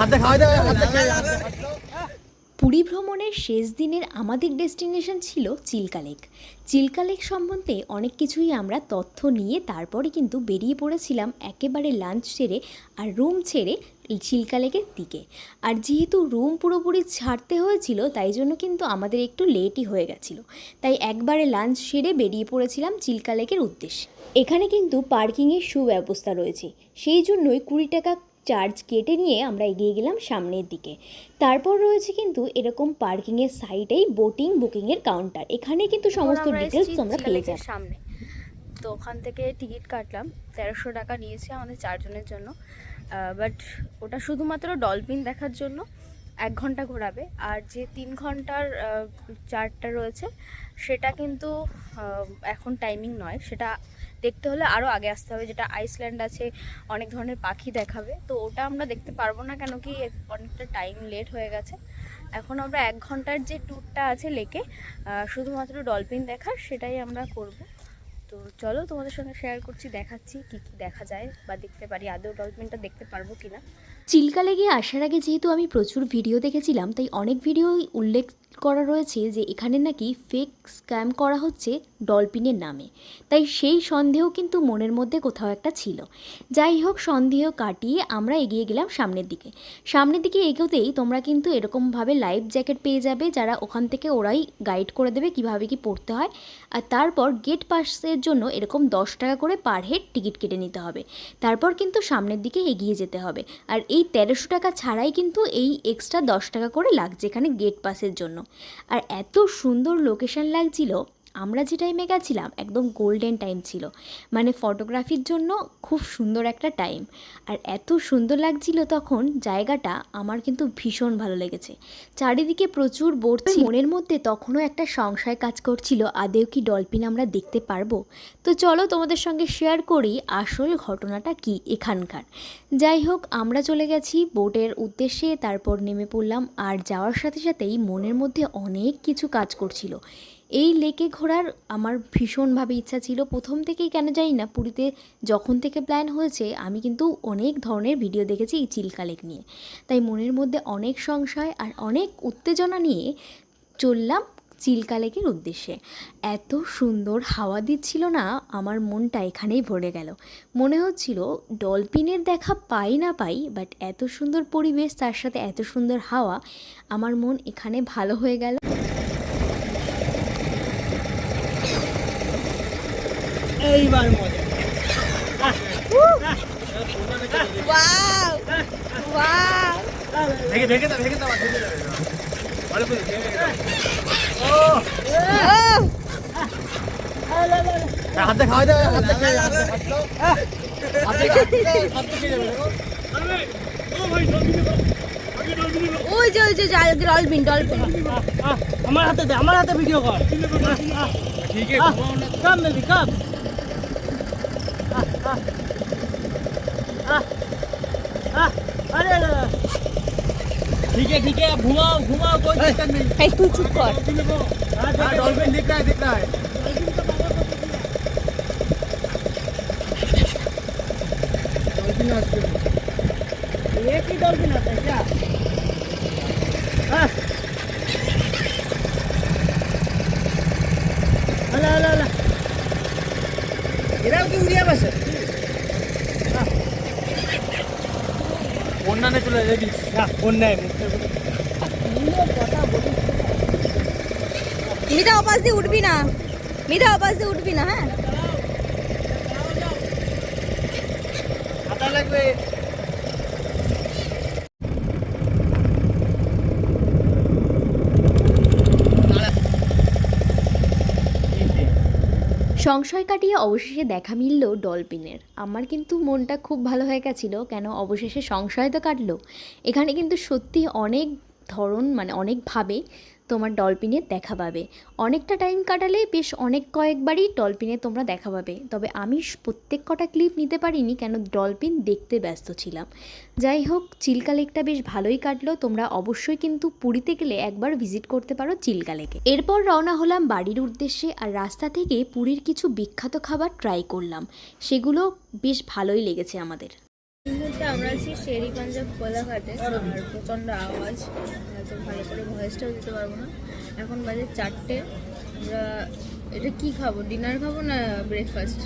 হাতে খাওয়াই দেবে হাতে পুরী ভ্রমণের শেষ দিনের আমাদের ডেস্টিনেশন ছিল চিল্কা লেক। চিল্কা লেক সম্বন্ধে অনেক কিছুই আমরা তথ্য নিয়ে তারপরে কিন্তু বেরিয়ে পড়েছিলাম একেবারে লাঞ্চ সেরে আর রুম ছেড়ে চিল্কা লেকের দিকে। আর যেহেতু রুম পুরোপুরি ছাড়তে হয়েছিল, তাই জন্য কিন্তু আমাদের একটু লেটই হয়ে গেছিল। তাই একবারে লাঞ্চ সেরে বেরিয়ে পড়েছিলাম চিল্কা লেকের উদ্দেশ্যে। এখানে কিন্তু পার্কিংয়ের সুব্যবস্থা রয়েছে। সেই জন্যই কুড়ি টাকা চার্জ কেটে নিয়ে আমরা এগিয়ে গেলাম সামনের দিকে। তারপর রয়েছে কিন্তু এরকম পার্কিংয়ের সাইডেই বোটিং বুকিংয়ের কাউন্টার। এখানে কিন্তু সমস্ত ডিটেলস তোমরা পেয়ে যাবে। সামনে। তো ওখান থেকে টিকিট কাটলাম। তেরোশো টাকা নিয়েছে আমাদের চারজনের জন্য। বাট ওটা শুধুমাত্র ডলফিন দেখার জন্য। এক ঘণ্টা ঘোরাবে। আর যে তিন ঘণ্টার আহ, চার্টটা রয়েছে সেটা কিন্তু এখন টাইমিং নয়। সেটা দেখতে হলে আরও আগে আসতে হবে, যেটা আইসল্যান্ড আছে, অনেক ধরনের পাখি দেখাবে। তো ওটা আমরা দেখতে পারব না কেন কি অনেকটা টাইম লেট হয়ে গেছে। এখন আমরা এক ঘণ্টার যে ট্যুরটা আছে লেকে শুধুমাত্র ডলফিন দেখার সেটাই আমরা করব। তো চলো তোমাদের সঙ্গে শেয়ার করছি, দেখাচ্ছি কি কি দেখা যায় বা দেখতে পারি, আদৌ ডলফিনটা দেখতে পারব কিনা। চিল্কা লেগে আসার আগে যেহেতু আমি প্রচুর ভিডিও দেখেছিলাম, তাই অনেক ভিডিওই উল্লেখ করা রয়েছে যে এখানে নাকি ফেক স্ক্যাম করা হচ্ছে ডলফিনের নামে। তাই সেই সন্দেহ কিন্তু মনের মধ্যে কোথাও একটা ছিল। যাই হোক, সন্দেহ কাটিয়ে আমরা এগিয়ে গেলাম সামনের দিকে। সামনের দিকে এগোতেই তোমরা কিন্তু এরকমভাবে লাইফ জ্যাকেট পেয়ে যাবে, যারা ওখান থেকে ওরাই গাইড করে দেবে কীভাবে কি পড়তে হয়। আর তারপর গেট পাসের জন্য এরকম দশ টাকা করে পার হেড টিকিট কেটে নিতে হবে। তারপর কিন্তু সামনের দিকে এগিয়ে যেতে হবে। আর এই তেরোশো টাকা ছাড়াই কিন্তু এই এক্সট্রা দশ টাকা করে লাগছে এখানে গেট পাসের জন্য। আর এত সুন্দর লোকেশান লাগছিল আমরা যে টাইমে গেছিলাম একদম গোল্ডেন টাইম ছিল। মানে ফটোগ্রাফির জন্য খুব সুন্দর একটা টাইম আর এত সুন্দর লাগছিল তখন জায়গাটা আমার কিন্তু ভীষণ ভালো লেগেছে। চারিদিকে প্রচুর বোট ছিল। মনের মধ্যে তখনও একটা সংশয় কাজ করছিল আদেও কি ডলফিন আমরা দেখতে পারব? তো চলো তোমাদের সঙ্গে শেয়ার করি আসল ঘটনাটা কি এখানকার। যাই হোক আমরা চলে গেছি বোটের উদ্দেশ্যে তারপর নেমে পড়লাম। আর যাওয়ার সাথে সাথেই মনের মধ্যে অনেক কিছু কাজ করছিল। এই লেকে ঘোরার আমার ভীষণভাবে ইচ্ছা ছিল। প্রথম থেকেই কেন জানি না, পুরীতে যখন থেকে প্ল্যান হয়েছে, আমি কিন্তু অনেক ধরনের ভিডিও দেখেছি এই চিল্কা লেক নিয়ে। তাই মনের মধ্যে অনেক সংশয় আর অনেক উত্তেজনা নিয়ে চললাম চিল্কা লেকের উদ্দেশ্যে। এত সুন্দর হাওয়া দিচ্ছিল না, আমার মনটা এখানেই ভরে গেল। মনে হচ্ছিল ডলফিনের দেখা পাই না পাই বাট এত সুন্দর পরিবেশ, তার সাথে এত সুন্দর হাওয়া, আমার মন এখানে ভালো হয়ে গেল। এইবার মজা। খাওয়া যাবে। ডলবিন ওই যে ওই যে ডলবিন ডলবিন আমার হাতে দে আমার হাতে ভিডিও কর। ঠিক আছে কাম মেবি কাম ठीक है घुमाओ घुमाओ कोई दिक्कत नहीं तू चुप कर डॉल्फिन दिख रहा है दिख रहा है ये की डॉल्फिन आता है क्या বন্যা নিয়ে চলে রেডি না বন্যায় মিধা ওপাশ দিয়ে উঠবি না মিধা ওপাশ দিয়ে উঠবি না হ্যাঁ হাতা লাগবে সংশয় কাটিয়ে অবশেষে দেখা মিলল ডলপিনের আমার কিন্তু মনটা খুব ভালো হয়ে গেছিল, কেন অবশেষে সংশয় তো কাটলো। এখানে কিন্তু সত্যি অনেক ধরন মানে অনেকভাবে তোমার ডলফিনের দেখা পাবে। অনেকটা টাইম কাটালে বেশ অনেক কয়েকবারই ডলফিনে তোমরা দেখা পাবে। তবে আমি প্রত্যেক কটা ক্লিপ নিতে পারিনি কেন ডলফিন দেখতে ব্যস্ত ছিলাম। যাই হোক, চিল্কা লেকটা বেশ ভালোই কাটলো। তোমরা অবশ্যই কিন্তু পুরীতে গেলে একবার ভিজিট করতে পারো চিল্কা লেকে। এরপর রওনা হলাম বাড়ির উদ্দেশ্যে আর রাস্তা থেকে পুরীর কিছু বিখ্যাত খাবার ট্রাই করলাম। সেগুলো বেশ ভালোই লেগেছে আমাদের। এই মুহূর্তে আমরা আছি শেরি পাঞ্জাব কোলাঘাটে, আর প্রচণ্ড আওয়াজ। হয়তো ভালো করে ভয়েসটাও দিতে পারব না। এখন বাজে চারটে। আমরা এটা কি খাব? ডিনার খাব না ব্রেকফাস্ট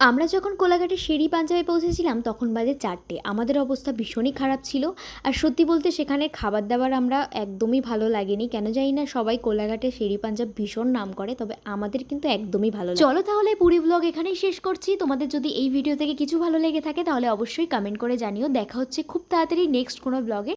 আমরা যখন কোলাঘাটে সিঁড়ি পাঞ্জাবে পৌঁছেছিলাম, তখন বাজে চারটে। আমাদের অবস্থা ভীষণই খারাপ ছিল। আর সত্যি বলতে সেখানে খাবার দাবার আমরা একদমই ভালো লাগেনি। কেন জানি না, সবাই কোলাঘাটে সিঁড়ি পাঞ্জাব ভীষণ নাম করে, তবে আমাদের কিন্তু একদমই ভালো চলো তাহলে পুরী ব্লগ এখানেই শেষ করছি। তোমাদের যদি এই ভিডিও থেকে কিছু ভালো লেগে থাকে, তাহলে অবশ্যই কমেন্ট করে জানিও। দেখা হচ্ছে খুব তাড়াতাড়ি নেক্সট কোনো ব্লগে